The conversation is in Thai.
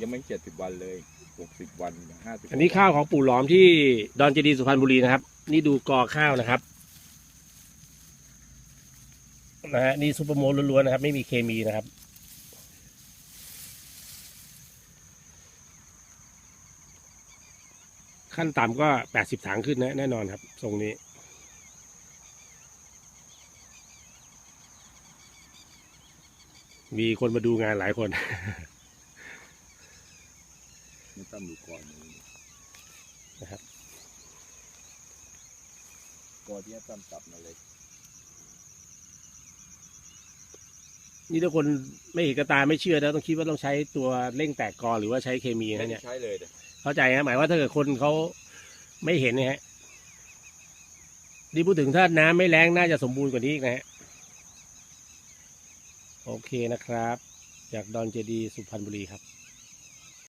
ยังไม่เจ็ดสิบวันเลยหกสิบวันห้าสิบอันนี้ข้าวของปู่หลอมที่ดอนเจดีย์สุพรรณบุรีนะครับ นี่ดูกอข้าวนะครับนะฮะนี่ซูเปอร์โมลล้วนๆนะครับ ไม่มีเคมีนะครับ ขั้นต่ำก็แปดสิบถังขึ้นนะแน่นอนครับทรงนี้มีคนมาดูงานหลายคน ไม่ต้องดูก่อนนะครับก่อนที่จะตั้มจับมาเลย นี่ถ้าคนไม่เห็นกระตาไม่เชื่อนะต้องคิดว่าต้องใช้ตัวเร่งแตกกอหรือว่าใช้เคมีนะเนี่ยใช้เลยเด้อเข้าใจฮะหมายว่าถ้าเกิดคนเขาไม่เห็นเนะฮะนี่พูดถึงถ้าน้ำไม่แรงน่าจะสมบูรณ์กว่านี้อีกนะฮะโอเคนะครับ จากดอนเจดีย์สุพรรณบุรีครับ